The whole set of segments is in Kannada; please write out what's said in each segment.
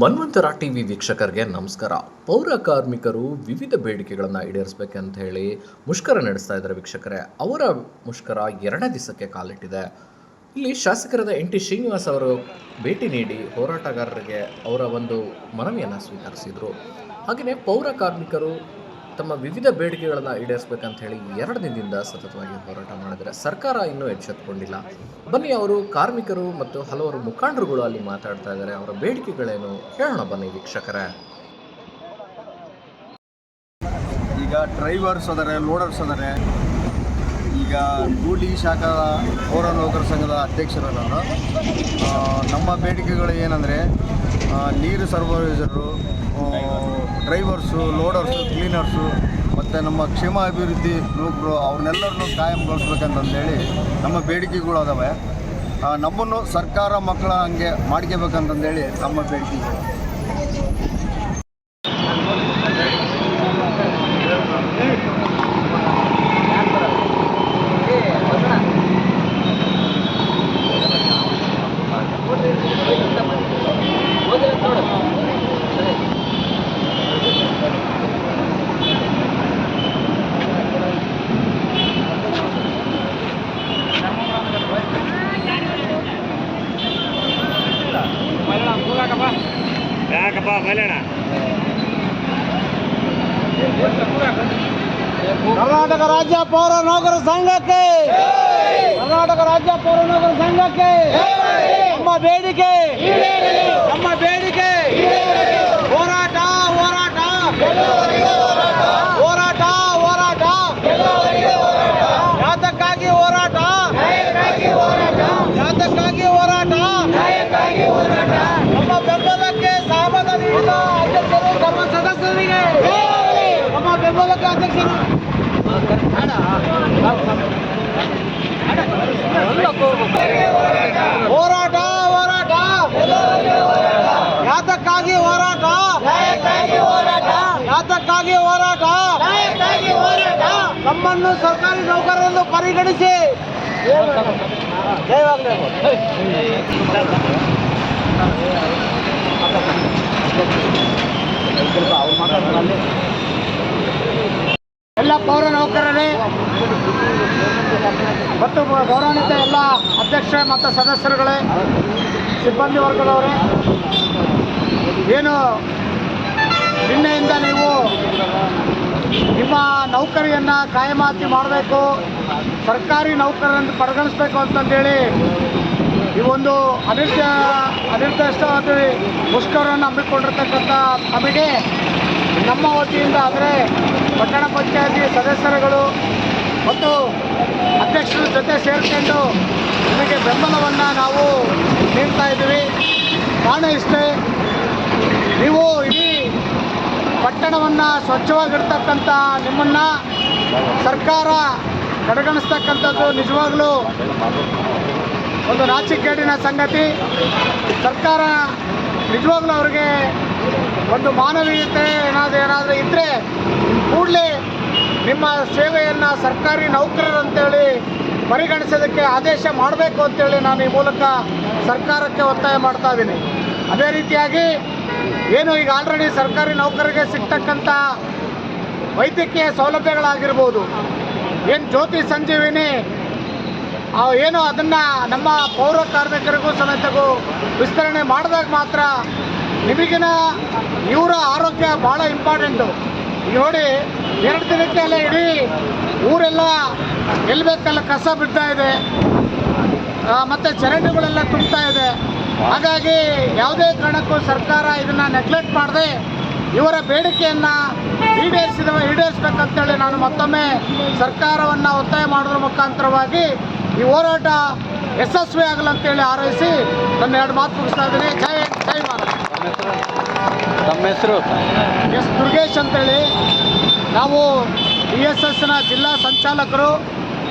ಮನ್ವಂತರ ಟಿ ವಿ ವೀಕ್ಷಕರಿಗೆ ನಮಸ್ಕಾರ. ಪೌರ ಕಾರ್ಮಿಕರು ವಿವಿಧ ಬೇಡಿಕೆಗಳನ್ನು ಈಡೇರಿಸಬೇಕಂತ ಹೇಳಿ ಮುಷ್ಕರ ನಡೆಸ್ತಾ ಇದ್ದಾರೆ ವೀಕ್ಷಕರೇ. ಅವರ ಮುಷ್ಕರ ಎರಡನೇ ದಿವಸಕ್ಕೆ ಕಾಲಿಟ್ಟಿದೆ. ಇಲ್ಲಿ ಶಾಸಕರಾದ ಎನ್ ಟಿ ಶ್ರೀನಿವಾಸ್ ಅವರು ಭೇಟಿ ನೀಡಿ ಹೋರಾಟಗಾರರಿಗೆ ಅವರ ಒಂದು ಮನವಿಯನ್ನು ಸ್ವೀಕರಿಸಿದರು. ಹಾಗೆಯೇ ಪೌರ ಕಾರ್ಮಿಕರು ತಮ್ಮ ವಿವಿಧ ಬೇಡಿಕೆಗಳನ್ನು ಈಡೇರಿಸಬೇಕಂತ ಹೇಳಿ ಎರಡು ದಿನದಿಂದ ಸತತವಾಗಿ ಹೋರಾಟ ಮಾಡಿದರೆ ಸರ್ಕಾರ ಇನ್ನೂ ಎಚ್ಚೆತ್ತುಕೊಂಡಿಲ್ಲ ಬನ್ನಿ ಅವರು ಕಾರ್ಮಿಕರು ಮತ್ತು ಹಲವಾರು ಮುಖಂಡರುಗಳು ಅಲ್ಲಿ ಮಾತಾಡ್ತಾ ಇದ್ದಾರೆ. ಅವರ ಬೇಡಿಕೆಗಳೇನು? ಹೇಳೋಣ ಬನ್ನಿ ವೀಕ್ಷಕರೇ. ಈಗ ಡ್ರೈವರ್ಸ್ ಅದಾರೆ ಲೋಡರ್ಸ್ ಅದಾರೆ ಈಗ ಕೂಲಿ ಶಾಖಾ ಪೌರ ನೌಕರ ಸಂಘದ ಅಧ್ಯಕ್ಷರು ನಾನು ನಮ್ಮ ಬೇಡಿಕೆಗಳು ಏನಂದರೆ ನೀರು ಸರ್ವೈಸರು ಡ್ರೈವರ್ಸು, ಲೋಡರ್ಸು, ಕ್ಲೀನರ್ಸು, ಮತ್ತು ನಮ್ಮ ಕ್ಷೇಮ ಅಭಿವೃದ್ಧಿ ನೌಕರು ಅವ್ರನ್ನೆಲ್ಲರನ್ನೂ ಕಾಯಂಗೊಳಿಸ್ಬೇಕಂತಂದೇಳಿ ನಮ್ಮ ಬೇಡಿಕೆಗಳು ಅದಾವೆ ನಮ್ಮನ್ನು ಸರ್ಕಾರ ಮಕ್ಕಳ ಹಂಗೆ ಮಾಡ್ಕೋಬೇಕಂತಂದೇಳಿ ನಮ್ಮ ಬೇಡಿಕೆಗಳು ಯಾಕಪ್ಪ ಮೈಲಣ್ಣ ಕರ್ನಾಟಕ ರಾಜ್ಯ ಪೌರ ನೌಕರ ಸಂಘಕ್ಕೆ. ಕರ್ನಾಟಕ ರಾಜ್ಯ ಪೌರನಗರ ಸಂಘಕ್ಕೆ. ನಮ್ಮ ಬೇಡಿಕೆ. ನಮ್ಮ ಬೇಡಿಕೆ. ಹೋರಾಟ ಹೋರಾಟ. ಹೋರಾಟ ಹೋರಾಟ. ಯಾತಕ್ಕಾಗಿ ಹೋರಾಟ. ಯಾತಕ್ಕಾಗಿ ಹೋರಾಟ. ನಮ್ಮ ಬೆಂಬಲಕ್ಕೆ ಸಹಮತ ನೀಡಿದ ಅಧ್ಯಕ್ಷರು, ನಮ್ಮ ಸದಸ್ಯರಿಗೆ. ನಮ್ಮ ಬೆಂಬಲಕ್ಕೆ ಅಧ್ಯಕ್ಷರು ಹೋರಾಟ ಹೋರಾಟ ಯಾತಕ್ಕಾಗಿ ಹೋರಾಟ ಯಾತಕ್ಕಾಗಿ ಹೋರಾಟ ನಮ್ಮನ್ನು ಸರ್ಕಾರಿ ಜಯವಾಗಲಿ ಎಲ್ಲ ಪೌರ ನೌಕರರೇ, ಮತ್ತು ಗೌರವಾನ್ವಿತ ಎಲ್ಲ ಅಧ್ಯಕ್ಷ ಮತ್ತು ಸದಸ್ಯರುಗಳೇ, ಸಿಬ್ಬಂದಿ ವರ್ಗದವರೇ, ಏನು ನಿನ್ನೆಯಿಂದ ನೀವು ನಿಮ್ಮ ನೌಕರಿಯನ್ನು ಕಾಯಮಾತಿ ಮಾಡಬೇಕು, ಸರ್ಕಾರಿ ನೌಕರರನ್ನು ಪರಿಗಣಿಸಬೇಕು ಅಂತಂದೇಳಿ ಈ ಒಂದು ಅನಿರ್ದ ಅನಿರ್ದಿಷ್ಟವಾದ ಮುಷ್ಕರವನ್ನು ಹಮ್ಮಿಕೊಂಡಿರ್ತಕ್ಕಂಥ ಕಮಿಟಿ ನಮ್ಮ ವತಿಯಿಂದ ಅಂದರೆ ಪಟ್ಟಣ ಪಂಚಾಯತಿ ಸದಸ್ಯರುಗಳು ಮತ್ತು ಅಧ್ಯಕ್ಷರ ಜೊತೆ ಸೇರಿಕೊಂಡು ನಿಮಗೆ ಬೆಂಬಲವನ್ನು ನಾವು ನೀಡ್ತಾ ಇದ್ದೀವಿ. ಕಾರಣ ಇಷ್ಟೇ, ನೀವು ಇಡೀ ಪಟ್ಟಣವನ್ನು ಸ್ವಚ್ಛವಾಗಿಡ್ತಕ್ಕಂಥ ನಿಮ್ಮನ್ನು ಸರ್ಕಾರ ಕಡೆಗಣಿಸ್ತಕ್ಕಂಥದ್ದು ನಿಜವಾಗ್ಲೂ ಒಂದು ನಾಚಿಕೇಡಿನ ಸಂಗತಿ. ಸರ್ಕಾರ ನಿಜವಾಗ್ಲೂ ಅವರಿಗೆ ಒಂದು ಮಾನವೀಯತೆ ಏನಾದರೂ ಏನಾದರೂ ಇದ್ದರೆ ಕೂಡಲೇ ನಿಮ್ಮ ಸೇವೆಯನ್ನು ಸರ್ಕಾರಿ ನೌಕರರಂತೇಳಿ ಪರಿಗಣಿಸೋದಕ್ಕೆ ಆದೇಶ ಮಾಡಬೇಕು ಅಂತೇಳಿ ನಾನು ಈ ಮೂಲಕ ಸರ್ಕಾರಕ್ಕೆ ಒತ್ತಾಯ ಮಾಡ್ತಾ ಇದ್ದೀನಿ. ಅದೇ ರೀತಿಯಾಗಿ ಏನು ಈಗ ಆಲ್ರೆಡಿ ಸರ್ಕಾರಿ ನೌಕರರಿಗೆ ಸಿಗ್ತಕ್ಕಂಥ ವೈದ್ಯಕೀಯ ಸೌಲಭ್ಯಗಳಾಗಿರ್ಬೋದು. ಏನು ಜ್ಯೋತಿ ಸಂಜೀವಿನಿ ಏನು ಅದನ್ನು ನಮ್ಮ ಪೌರ ಕಾರ್ಮಿಕರಿಗೂ ಸಮೇತಗೂ ವಿಸ್ತರಣೆ ಮಾಡಿದಾಗ ಮಾತ್ರ ನಿಮಗಿನ ಇವರ ಆರೋಗ್ಯ ಭಾಳ ಇಂಪಾರ್ಟೆಂಟು ನೋಡಿ, ಎರಡು ದಿನಕ್ಕೆ ಅಲ್ಲ ಇಡೀ ಊರೆಲ್ಲ ಎಲ್ಲಿ ಬೇಕಲ್ಲ ಕಸ ಬಿಡ್ತಾ ಇದೆ. ಮತ್ತೆ ಚರಂಡಿಗಳೆಲ್ಲ ತುಂಬ್ತಾ ಇದೆ. ಹಾಗಾಗಿ ಯಾವುದೇ ಕಾರಣಕ್ಕೂ ಸರ್ಕಾರ ಇದನ್ನು ನೆಗ್ಲೆಕ್ಟ್ ಮಾಡದೆ ಇವರ ಬೇಡಿಕೆಯನ್ನು ಈಡೇರಿಸಿದ ಈಡೇರಿಸ್ಬೇಕಂತೇಳಿ ನಾನು ಮತ್ತೊಮ್ಮೆ ಸರ್ಕಾರವನ್ನು ಒತ್ತಾಯ ಮಾಡೋದ್ರ ಮುಖಾಂತರವಾಗಿ ಈ ಹೋರಾಟ ಯಶಸ್ವಿ ಆಗಲಂತೇಳಿ ಆರೈಸಿ ನನ್ನ ಎರಡು ಮಾತು ಮುಗಿಸ್ತಾ ಇದ್ದೀನಿ. ಜೈ ಜೈ ನಮ್ಮ ಹೆಸರು? ಎಸ್ ದುರ್ಗೇಶ್ ಅಂತೇಳಿ. ನಾವು ಬಿ ಎಸ್ ಎಸ್ನ ಜಿಲ್ಲಾ ಸಂಚಾಲಕರು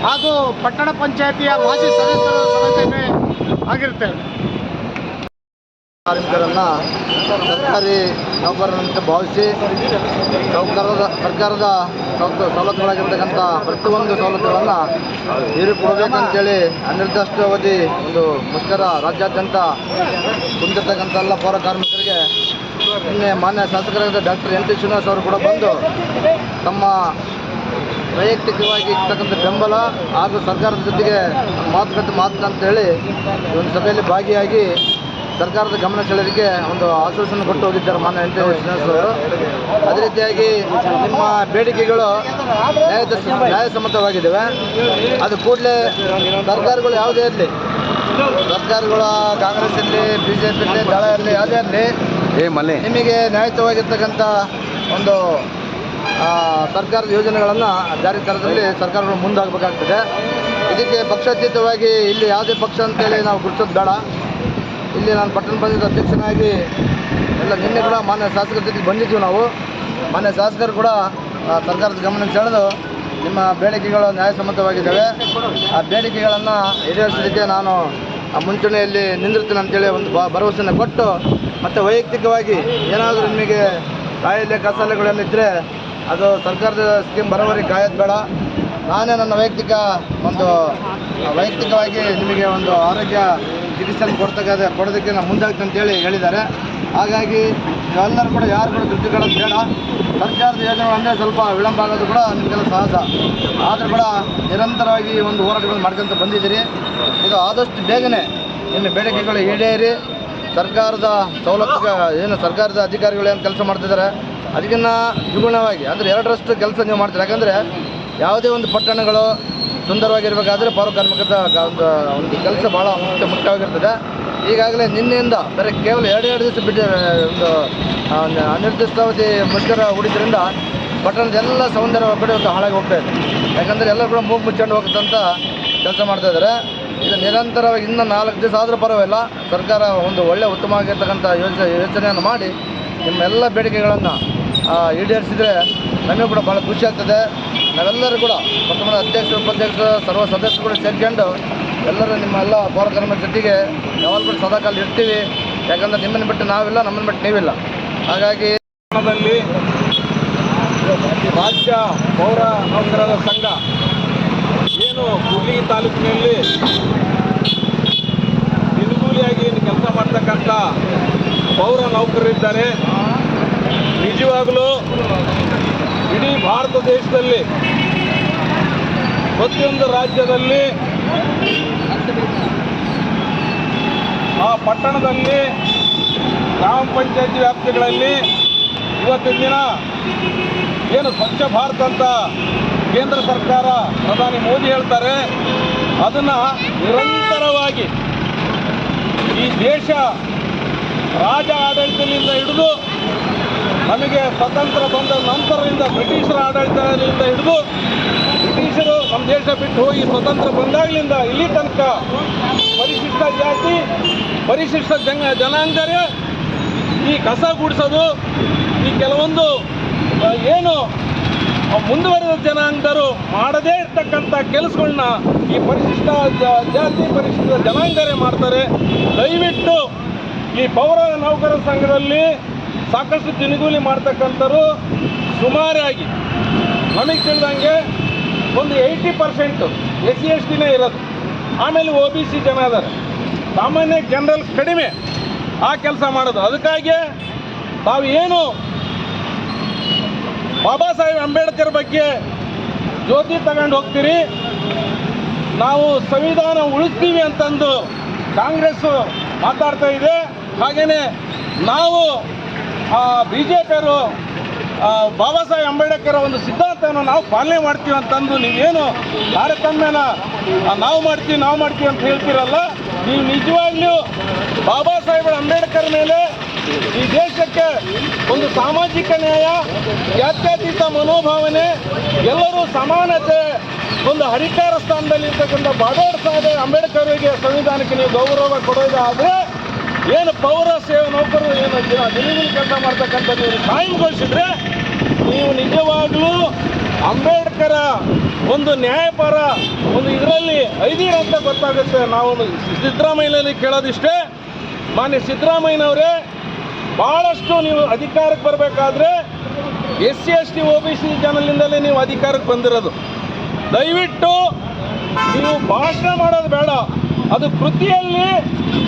ಹಾಗೂ ಪಟ್ಟಣ ಪಂಚಾಯತಿಯ ಮಾಜಿ ಸದಸ್ಯರು ಸದಸ್ಯ ಆಗಿರ್ತೇವೆ. ಕಾರ್ಮಿಕರನ್ನು ಸರ್ಕಾರಿ ನೌಕರರಂತೆ ಭಾವಿಸಿ ಸರ್ಕಾರದ ಸರ್ಕಾರದ ಸವಲತ್ತುಗಳಾಗಿರ್ತಕ್ಕಂಥ ಪ್ರತಿಯೊಂದು ಸವಲತ್ತುಗಳನ್ನು ನೀರು ಕೊಡಬೇಕಂತೇಳಿ ಅನಿರ್ದಿಷ್ಟಾವಧಿ ಒಂದು ಮುಷ್ಕರ ರಾಜ್ಯಾದ್ಯಂತ ಕುಂದಿರ್ತಕ್ಕಂಥ ಎಲ್ಲ ಪೌರ ಕಾರ್ಮಿಕರಿಗೆ ನಿನ್ನೆ ಮಾನ್ಯ ಶಾಸಕರಾದ ಡಾಕ್ಟರ್ ಎನ್ ಟಿ ಶ್ರೀನಿವಾಸ್ ಅವರು ಕೂಡ ಬಂದು ತಮ್ಮ ವೈಯಕ್ತಿಕವಾಗಿ ಇರ್ತಕ್ಕಂಥ ಬೆಂಬಲ ಹಾಗೂ ಸರ್ಕಾರದ ಜೊತೆಗೆ ಮಾತುಕತೆ ಮಾತು ಅಂತೇಳಿ ಒಂದು ಸಭೆಯಲ್ಲಿ ಭಾಗಿಯಾಗಿ ಸರ್ಕಾರದ ಗಮನ ಸೆಳೆದಿಕ್ಕೆ ಒಂದು ಆಶ್ವಾಸನೆ ಕೊಟ್ಟು ಹೋಗಿದ್ದಾರೆ ಮಾನ್ಯ ಅವರು. ಅದೇ ರೀತಿಯಾಗಿ ನಿಮ್ಮ ಬೇಡಿಕೆಗಳು ನ್ಯಾಯಸಮ್ಮತವಾಗಿದ್ದಾವೆ ಅದು ಕೂಡಲೇ ಸರ್ಕಾರಗಳು ಯಾವುದೇ ಇರಲಿ ಸರ್ಕಾರಗಳು ಕಾಂಗ್ರೆಸ್ ಇರಲಿ ಬಿ ಜೆ ಪಿ ಇರಲಿ ದಳ ಇರಲಿ ಯಾವುದೇ ಇರಲಿ ನಿಮಗೆ ನ್ಯಾಯಯುತವಾಗಿರ್ತಕ್ಕಂಥ ಒಂದು ಸರ್ಕಾರದ ಯೋಜನೆಗಳನ್ನು ಜಾರಿ ತರದಲ್ಲಿ ಸರ್ಕಾರಗಳು ಮುಂದಾಗಬೇಕಾಗ್ತದೆ. ಇದಕ್ಕೆ ಪಕ್ಷಾತೀತವಾಗಿ ಇಲ್ಲಿ ಯಾವುದೇ ಪಕ್ಷ ಅಂತೇಳಿ ನಾವು ಗುರುತಿಸೋದು ಬೇಡ. ಇಲ್ಲಿ ನಾನು ಪಟ್ಟಣ ಪಂಚಾಯತ್ ಅಧ್ಯಕ್ಷನಾಗಿ ಎಲ್ಲ ನಿನ್ನೆ ಕೂಡ ಮಾನ್ಯ ಶಾಸಕರ ಜೊತೆಗೆ ಬಂದಿದ್ವಿ ನಾವು. ಮಾನ್ಯ ಶಾಸಕರು ಕೂಡ ಸರ್ಕಾರದ ಗಮನಕ್ಕೆ ಸೆಳೆದು ನಿಮ್ಮ ಬೇಡಿಕೆಗಳು ನ್ಯಾಯಸಮ್ಮತವಾಗಿದ್ದಾವೆ. ಆ ಬೇಡಿಕೆಗಳನ್ನು ಈಡೇರಿಸಲಿಕ್ಕೆ ನಾನು ಆ ಮುಂಚೂಣಿಯಲ್ಲಿ ನಿಂದಿರ್ತೀನಿ ಅಂತೇಳಿ ಒಂದು ಭರವಸೆಯನ್ನು ಕೊಟ್ಟು, ಮತ್ತು ವೈಯಕ್ತಿಕವಾಗಿ ಏನಾದರೂ ನಿಮಗೆ ಕಾಯಿಲೆ ಕಸಾಲೆಗಳೇನಿದ್ದರೆ ಅದು ಸರ್ಕಾರದ ಸ್ಕೀಮ್ ಬರೋವರೆಗೆ ಕಾಯೋದು ಬೇಡ. ನಾನೇ ನನ್ನ ವೈಯಕ್ತಿಕ ಒಂದು ವೈಯಕ್ತಿಕವಾಗಿ ನಿಮಗೆ ಒಂದು ಆರೋಗ್ಯ ಚಿಕಿತ್ಸೆಯನ್ನು ಕೊಡ್ತಕ್ಕಂಥ ಕೊಡೋದಕ್ಕೆ ನಾವು ಮುಂದಾಗ್ತೀನಿ ಅಂತೇಳಿ ಹೇಳಿದ್ದಾರೆ. ಹಾಗಾಗಿ ಎಲ್ಲರೂ ಕೂಡ ಯಾರು ಕೂಡ ದುಡ್ಡು ಕೊಡೋದು ಬೇಡ. ಸರ್ಕಾರದ ಯೋಜನೆಗಳು ಅಂದರೆ ಸ್ವಲ್ಪ ವಿಳಂಬ ಆಗೋದು ಕೂಡ ನಿಮಗೆಲ್ಲ ಸಹಜ. ಆದರೂ ಕೂಡ ನಿರಂತರವಾಗಿ ಒಂದು ಹೋರಾಟಗಳನ್ನು ಮಾಡ್ಕೊಂತ ಬಂದಿದ್ದೀರಿ. ಇದು ಆದಷ್ಟು ಬೇಗನೆ ನಿಮ್ಮ ಬೇಡಿಕೆಗಳು ಈಡೇರಿ. ಸರ್ಕಾರದ ಸವಲತ್ತು ಏನು ಸರ್ಕಾರದ ಅಧಿಕಾರಿಗಳು ಏನು ಕೆಲಸ ಮಾಡ್ತಿದ್ದಾರೆ ಅದಕ್ಕಿಂತ ದ್ವಿಗುಣವಾಗಿ, ಅಂದರೆ ಎರಡರಷ್ಟು ಕೆಲಸ ನೀವು ಮಾಡ್ತೀರಿ. ಯಾಕಂದರೆ ಯಾವುದೇ ಒಂದು ಪಟ್ಟಣಗಳು ಸುಂದರವಾಗಿರಬೇಕಾದ್ರೆ ಪೌರ ಕಾರ್ಮಿಕದ ಒಂದು ಒಂದು ಕೆಲಸ ಭಾಳ ಮುಖ್ಯ ಮುಖ್ಯವಾಗಿರ್ತದೆ ಈಗಾಗಲೇ ನಿನ್ನೆಯಿಂದ ಬರೀ ಕೇವಲ ಎರಡು ಎರಡು ದಿವಸ ಬಿಟ್ಟು ಒಂದು ಒಂದು ಅನಿರ್ದಿಷ್ಟಾವಧಿ ಮುಷ್ಕರ ಹೂಡಿದ್ರಿಂದ ಪಟ್ಟಣದ ಎಲ್ಲ ಸೌಂದರ್ಯ ಕಡೆ ಇವತ್ತು ಹಾಳಾಗಿ ಹೋಗ್ತಾ ಇದೆ. ಯಾಕಂದರೆ ಎಲ್ಲರೂ ಕೂಡ ಮೂಗು ಮುಚ್ಕೊಂಡು ಹೋಗುತ್ತಂತ ಕೆಲಸ ಮಾಡ್ತಾ ಇದ್ದಾರೆ ಇದು ನಿರಂತರವಾಗಿ ಇನ್ನೂ ನಾಲ್ಕು ದಿವಸ ಆದರೂ ಪರವಾಗಿಲ್ಲ. ಸರ್ಕಾರ ಒಂದು ಒಳ್ಳೆಯ ಉತ್ತಮವಾಗಿರ್ತಕ್ಕಂಥ ಯೋಚನೆ ಯೋಚನೆಯನ್ನು ಮಾಡಿ ನಿಮ್ಮೆಲ್ಲ ಬೇಡಿಕೆಗಳನ್ನು ಈಡೇರಿಸಿದರೆ ನಮಗೂ ಕೂಡ ಭಾಳ ಖುಷಿ ಆಗ್ತದೆ. ನಾವೆಲ್ಲರೂ ಕೂಡ ಪ್ರಥಮ ಅಧ್ಯಕ್ಷ ಉಪಾಧ್ಯಕ್ಷ ಸರ್ವ ಸದಸ್ಯರು ಸೇರ್ಕೊಂಡು ಎಲ್ಲರೂ ನಿಮ್ಮ ಎಲ್ಲ ಪೌರ ಕಾರ್ಮಿಕರ ಜೊತೆಗೆ ಯಾವಾಗ ಕೂಡ ಸದಾಕಾಲ ಇರ್ತೀವಿ. ಯಾಕಂದ್ರೆ ನಿಮ್ಮನ್ನು ಬಿಟ್ಟು ನಾವಿಲ್ಲ, ನಮ್ಮನ್ನು ಬಿಟ್ಟು ನೀವಿಲ್ಲ. ಹಾಗಾಗಿ ರಾಜ್ಯ ಪೌರ ನೌಕರರ ಸಂಘ ಏನು ಹುಬ್ಬಳ್ಳಿ ತಾಲೂಕಿನಲ್ಲಿ ದಿನಗೂಲಿಯಾಗಿ ಕೆಲಸ ಮಾಡ್ತಕ್ಕಂಥ ಪೌರ ನೌಕರರಿದ್ದಾರೆ. ನಿಜವಾಗಲೂ ಇಡೀ ಭಾರತ ದೇಶದಲ್ಲಿ ಪ್ರತಿಯೊಂದು ರಾಜ್ಯದಲ್ಲಿ ಆ ಪಟ್ಟಣದಲ್ಲಿ ಗ್ರಾಮ ಪಂಚಾಯತಿ ವ್ಯಾಪ್ತಿಗಳಲ್ಲಿ ಇವತ್ತಿನ ದಿನ ಏನು ಸ್ವಚ್ಛ ಭಾರತ ಅಂತ ಕೇಂದ್ರ ಸರ್ಕಾರ ಪ್ರಧಾನಿ ಮೋದಿ ಹೇಳ್ತಾರೆ, ಅದನ್ನು ನಿರಂತರವಾಗಿ ಈ ದೇಶ ರಾಜ ಆಡಳಿತದಿಂದ ಹಿಡಿದು ನಮಗೆ ಸ್ವತಂತ್ರ ಬಂದ ನಂತರದಿಂದ ಬ್ರಿಟಿಷರ ಆಡಳಿತದಿಂದ ಹಿಡಿದು ಬ್ರಿಟಿಷರು ನಮ್ಮ ದೇಶ ಬಿಟ್ಟು ಹೋಗಿ ಸ್ವತಂತ್ರ ಬಂದಾಗಲಿಂದ ಇಲ್ಲಿ ತನಕ ಪರಿಶಿಷ್ಟ ಜಾತಿ, ಪರಿಶಿಷ್ಟ ಜನ, ಜನಾಂಗರೇ ಈ ಕಸ ಗುಡಿಸೋದು, ಈ ಕೆಲವೊಂದು ಏನು ಮುಂದುವರೆದ ಜನಾಂಗರು ಮಾಡದೇ ಇರ್ತಕ್ಕಂಥ ಕೆಲಸಗಳನ್ನ ಈ ಪರಿಶಿಷ್ಟ ಜಾತಿ, ಪರಿಶಿಷ್ಟ ಜನಾಂಗರೇ ಮಾಡ್ತಾರೆ. ದಯವಿಟ್ಟು ಈ ಪೌರ ನೌಕರ ಸಂಘದಲ್ಲಿ ಸಾಕಷ್ಟು ದಿನಗೂಲಿ ಮಾಡ್ತಕ್ಕಂಥವ್ರು ಸುಮಾರಾಗಿ ನಮಗೆ ತಿಳಿದಂಗೆ ಒಂದು eighty percent S C S ಟಿನೇ ಇರೋದು. ಆಮೇಲೆ ಒ ಬಿ ಸಿ ಜನ ಅದಾರೆ ಸಾಮಾನ್ಯ ಜನರಲ್ ಕಡಿಮೆ ಆ ಕೆಲಸ ಮಾಡೋದು. ಅದಕ್ಕಾಗಿ ತಾವು ಏನು ಬಾಬಾ ಸಾಹೇಬ್ ಅಂಬೇಡ್ಕರ್ ಬಗ್ಗೆ ಜ್ಯೋತಿ ತಗೊಂಡು ಹೋಗ್ತೀರಿ. ನಾವು ಸಂವಿಧಾನ ಉಳಿಸ್ತೀವಿ ಅಂತಂದು ಕಾಂಗ್ರೆಸ್ಸು ಮಾತಾಡ್ತಾ ಇದೆ. ಹಾಗೆಯೇ ನಾವು ಬಿ ಜೆ ಪಿಯವರು ಬಾಬಾ ಸಾಹೇಬ್ ಅಂಬೇಡ್ಕರ್ ಒಂದು ಸಿದ್ಧಾಂತವನ್ನು ನಾವು ಪಾಲನೆ ಮಾಡ್ತೀವಿ ಅಂತಂದು ನೀವೇನು ತಾರತಮ್ಯನ ನಾವು ಮಾಡ್ತೀವಿ ನಾವು ಮಾಡ್ತೀವಿ ಅಂತ ಹೇಳ್ತೀರಲ್ಲ, ನೀವು ನಿಜವಾಗ್ಲೂ ಬಾಬಾ ಸಾಹೇಬ್ ಅಂಬೇಡ್ಕರ್ ಮೇಲೆ ಈ ದೇಶಕ್ಕೆ ಒಂದು ಸಾಮಾಜಿಕ ನ್ಯಾಯ, ಜಾತ್ಯತೀತ ಮನೋಭಾವನೆ, ಎಲ್ಲರೂ ಸಮಾನತೆ, ಒಂದು ಹರಿಕಾರ ಸ್ಥಾನದಲ್ಲಿ ಇರ್ತಕ್ಕಂಥ ಬಾಬಾ ಸಾಹೇಬ್ ಅಂಬೇಡ್ಕರ್ಗೆ ಸಂವಿಧಾನಕ್ಕೆ ನೀವು ಗೌರವ ಕೊಡೋದಾದರೆ ಏನು ಪೌರ ಸೇವೆ ನೌಕರರು ಏನು ನಿಲುವಿನ ಕೆಲಸ ಮಾಡ್ತಕ್ಕಂಥ ನೀವು ಕಾಯಂಗೊಳಿಸಿದ್ರೆ ನೀವು ನಿಜವಾಗ್ಲೂ ಅಂಬೇಡ್ಕರ ಒಂದು ನ್ಯಾಯಪರ, ಒಂದು ಇದರಲ್ಲಿ ಐದೀರ ಅಂತ ಗೊತ್ತಾಗುತ್ತೆ. ನಾವು ಸಿದ್ದರಾಮಯ್ಯನಲ್ಲಿ ಕೇಳೋದಿಷ್ಟೇ. ಮಾನ್ಯ ಸಿದ್ದರಾಮಯ್ಯನವರೇ ಭಾಳಷ್ಟು ನೀವು ಅಧಿಕಾರಕ್ಕೆ ಬರಬೇಕಾದ್ರೆ S C, S T O B, C ಜನಲಿಂದಲೇ ನೀವು ಅಧಿಕಾರಕ್ಕೆ ಬಂದಿರೋದು. ದಯವಿಟ್ಟು ನೀವು ಭಾಷಣ ಮಾಡೋದು ಬೇಡ. ಅದು ಕೃತಿಯಲ್ಲಿ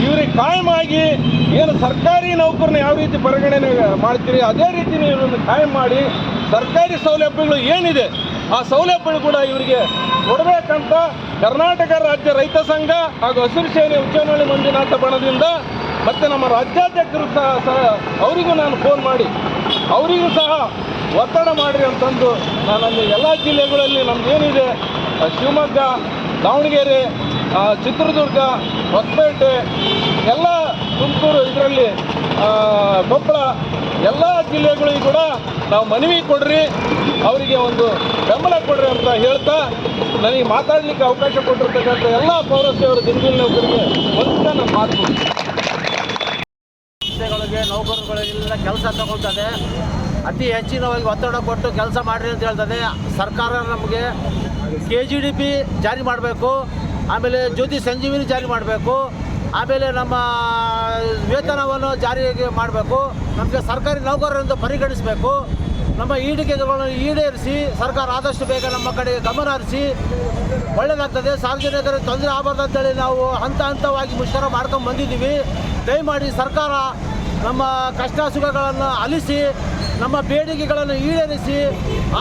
ಇವ್ರಿಗೆ ಕಾಯಮಾಗಿ ಏನು ಸರ್ಕಾರಿ ನೌಕರನ್ನ ಯಾವ ರೀತಿ ಪರಿಗಣನೆ ಮಾಡ್ತೀರಿ, ಅದೇ ರೀತಿ ನೀವು ಇವರನ್ನು ಕಾಯಂ ಮಾಡಿ ಸರ್ಕಾರಿ ಸೌಲಭ್ಯಗಳು ಏನಿದೆ, ಆ ಸೌಲಭ್ಯಗಳು ಕೂಡ ಇವರಿಗೆ ಕೊಡಬೇಕಂತ ಕರ್ನಾಟಕ ರಾಜ್ಯ ರೈತ ಸಂಘ ಹಾಗೂ ಹಸಿರು ಸೇನೆ ಉಚ್ಚನಹಳ್ಳಿ ಮಂಜುನಾಥ ಬಣದಿಂದ ಮತ್ತು ನಮ್ಮ ರಾಜ್ಯಾಧ್ಯಕ್ಷರು ಸಹ ಅವರಿಗೂ ನಾನು ಫೋನ್ ಮಾಡಿ. ಅವರಿಗೂ ಸಹ ಒತ್ತಡ ಮಾಡಿರಿ ಅಂತಂದು ನಾನು ಎಲ್ಲ ಜಿಲ್ಲೆಗಳಲ್ಲಿ ನಮ್ದು ಏನಿದೆ, ಶಿವಮೊಗ್ಗ ದಾವಣಗೆರೆ ಚಿತ್ರದುರ್ಗ, ಹೊಸಪೇಟೆ, ಎಲ್ಲ ತುಮಕೂರು ಇದರಲ್ಲಿ ಕೊಪ್ಪಳ ಎಲ್ಲ ಜಿಲ್ಲೆಗಳಿಗೂ ಕೂಡ ನಾವು ಮನವಿ ಕೊಡ್ರಿ, ಅವರಿಗೆ ಒಂದು ಬೆಂಬಲ ಕೊಡ್ರಿ ಅಂತ ಹೇಳ್ತಾ ನನಗೆ ಮಾತಾಡಲಿಕ್ಕೆ ಅವಕಾಶ ಕೊಟ್ಟಿರ್ತಕ್ಕಂಥ ಎಲ್ಲ ಪೌರಸ್ತ್ರೀಯವರು ದಿನಗೂಲಿ ನೌಕರಿಗೆ ನನ್ನ ಮಾತು ಸಂಸ್ಥೆಗಳಿಗೆ ನೌಕರಗಳಿಗೆಲ್ಲ ಕೆಲಸ ತಗೊಳ್ತದೆ. ಅತಿ ಹೆಚ್ಚಿನವಾಗಿ ಒತ್ತಡ ಕೊಟ್ಟು ಕೆಲಸ ಮಾಡಿರಿ ಅಂತ ಹೇಳ್ತದೆ. ಸರ್ಕಾರ ನಮಗೆ ಕೆ ಜಿ ಡಿ ಪಿ ಜಾರಿ ಮಾಡಬೇಕು, ಆಮೇಲೆ ಜ್ಯೋತಿ ಸಂಜೀವಿನಿ ಜಾರಿ ಮಾಡಬೇಕು, ಆಮೇಲೆ ನಮ್ಮ ವೇತನವನ್ನು ಜಾರಿಗೆ ಮಾಡಬೇಕು, ನಮಗೆ ಸರ್ಕಾರಿ ನೌಕರರೆಂದು ಪರಿಗಣಿಸಬೇಕು, ನಮ್ಮ ಈಡಿಕೆಗಳನ್ನು ಈಡೇರಿಸಿ, ಸರ್ಕಾರ ಆದಷ್ಟು ಬೇಗ ನಮ್ಮ ಕಡೆಗೆ ಗಮನ ಹರಿಸಿ ಒಳ್ಳೆಯದಾಗ್ತದೆ ಸಾರ್ವಜನಿಕರ ತೊಂದರೆ ಆಗಬಾರ್ದು ಅಂತೇಳಿ ನಾವು ಹಂತ ಹಂತವಾಗಿ ಮುಷ್ಕರ ಮಾಡ್ಕೊಂಡು ಬಂದಿದ್ದೀವಿ. ದಯಮಾಡಿ ಸರ್ಕಾರ ನಮ್ಮ ಕಷ್ಟ ಸುಖಗಳನ್ನು ಅಲಿಸಿ ನಮ್ಮ ಬೇಡಿಕೆಗಳನ್ನು ಈಡೇರಿಸಿ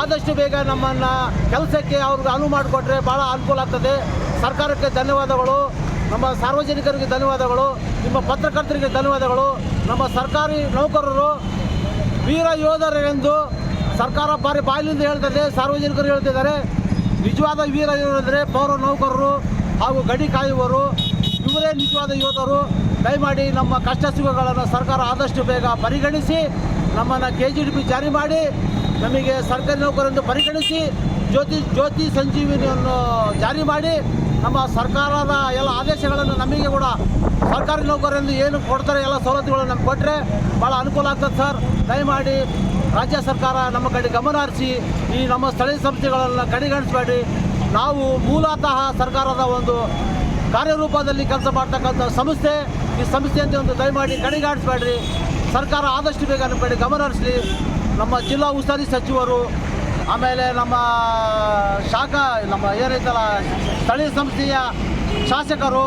ಆದಷ್ಟು ಬೇಗ ನಮ್ಮನ್ನು ಕೆಲಸಕ್ಕೆ ಅವ್ರಿಗೆ ಅನುವು ಮಾಡಿಕೊಟ್ರೆ ಭಾಳ ಅನುಕೂಲ ಆಗ್ತದೆ. ಸರ್ಕಾರಕ್ಕೆ ಧನ್ಯವಾದಗಳು. ನಮ್ಮ ಸಾರ್ವಜನಿಕರಿಗೆ ಧನ್ಯವಾದಗಳು. ನಿಮ್ಮ ಪತ್ರಕರ್ತರಿಗೆ ಧನ್ಯವಾದಗಳು. ನಮ್ಮ ಸರ್ಕಾರಿ ನೌಕರರು, ವೀರ ಯೋಧರೆಂದು ಸರ್ಕಾರ ಬಾರಿ ಬಾಯಿಲಿಂದ ಹೇಳ್ತದೆ, ಸಾರ್ವಜನಿಕರು ಹೇಳ್ತಿದ್ದಾರೆ. ನಿಜವಾದ ವೀರ ಯೋಧರೆಂದರೆ ಪೌರ ನೌಕರರು ಹಾಗೂ ಗಡಿ ಕಾಯುವವರು. ಇವರೇ ನಿಜವಾದ ಯೋಧರು. ದಯಮಾಡಿ ನಮ್ಮ ಕಷ್ಟ ಸುಖಗಳನ್ನು ಸರ್ಕಾರ ಆದಷ್ಟು ಬೇಗ ಪರಿಗಣಿಸಿ ನಮ್ಮನ್ನು ಕೆ ಜಿ ಡಿ ಪಿ ಜಾರಿ ಮಾಡಿ ನಮಗೆ ಸರ್ಕಾರಿ ನೌಕರರೆಂದು ಪರಿಗಣಿಸಿ ಜ್ಯೋತಿ ಜ್ಯೋತಿ ಸಂಜೀವಿನಿಯನ್ನು ಜಾರಿ ಮಾಡಿ ನಮ್ಮ ಸರ್ಕಾರದ ಎಲ್ಲ ಆದೇಶಗಳನ್ನು ನಮಗೆ ಕೂಡ ಸರ್ಕಾರಿ ನೌಕರರೆಂದು ಏನು ಕೊಡ್ತಾರೆ ಎಲ್ಲ ಸವಲತ್ತುಗಳನ್ನು ನಮ್ಗೆ ಕೊಟ್ಟರೆ ಭಾಳ ಅನುಕೂಲ ಆಗ್ತದೆ ಸರ್. ದಯಮಾಡಿ ರಾಜ್ಯ ಸರ್ಕಾರ ನಮ್ಮ ಕಡೆ ಗಮನ ಹರಿಸಿ, ಈ ನಮ್ಮ ಸ್ಥಳೀಯ ಸಂಸ್ಥೆಗಳನ್ನು ಕಡೆಗಣಿಸಬೇಡಿ. ನಾವು ಮೂಲತಃ ಸರ್ಕಾರದ ಒಂದು ಕಾರ್ಯರೂಪದಲ್ಲಿ ಕೆಲಸ ಮಾಡ್ತಕ್ಕಂಥ ಸಂಸ್ಥೆ, ಈ ಸಂಸ್ಥೆ ಅಂತ ಒಂದು ದಯಮಾಡಿ ಕಡೆಗಾಣಿಸಬೇಡ್ರಿ. ಸರ್ಕಾರ ಆದಷ್ಟು ಬೇಗ ನಮ್ಮ ಕಡೆ ಗಮನ ಹರಿಸಲಿ. ನಮ್ಮ ಜಿಲ್ಲಾ ಉಸ್ತುವಾರಿ ಸಚಿವರು ಆಮೇಲೆ ನಮ್ಮ ಶಾಖಾ ನಮ್ಮ ಏನೈತಲ್ಲ ಸ್ಥಳೀಯ ಸಂಸ್ಥೆಯ ಶಾಸಕರು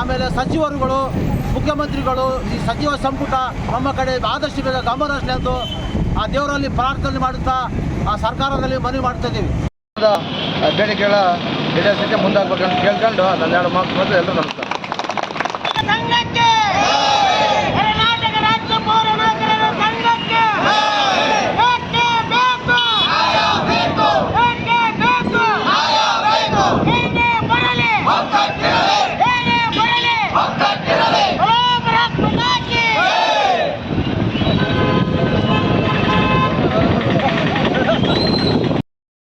ಆಮೇಲೆ ಸಚಿವರುಗಳು ಮುಖ್ಯಮಂತ್ರಿಗಳು ಈ ಸಚಿವ ಸಂಪುಟ ನಮ್ಮ ಕಡೆ ಆದಷ್ಟು ಬೇಗ ಗಮನ ಹರಿಸಲಿ ಎಂದು ಆ ದೇವರಲ್ಲಿ ಪ್ರಾರ್ಥನೆ ಮಾಡುತ್ತಾ ಆ ಸರ್ಕಾರದಲ್ಲಿ ಮನವಿ ಮಾಡ್ತಾ ಇದ್ದೀವಿ. ಬೇಡಿಕೆಗಳ ಮುಂದಾಗಬೇಕಂತ ಕೇಳ್ಕೊಂಡು ನನ್ನ ಎರಡು ಮಾತು ಎಲ್ಲರೂ ನಮಸ್ಕಾರ.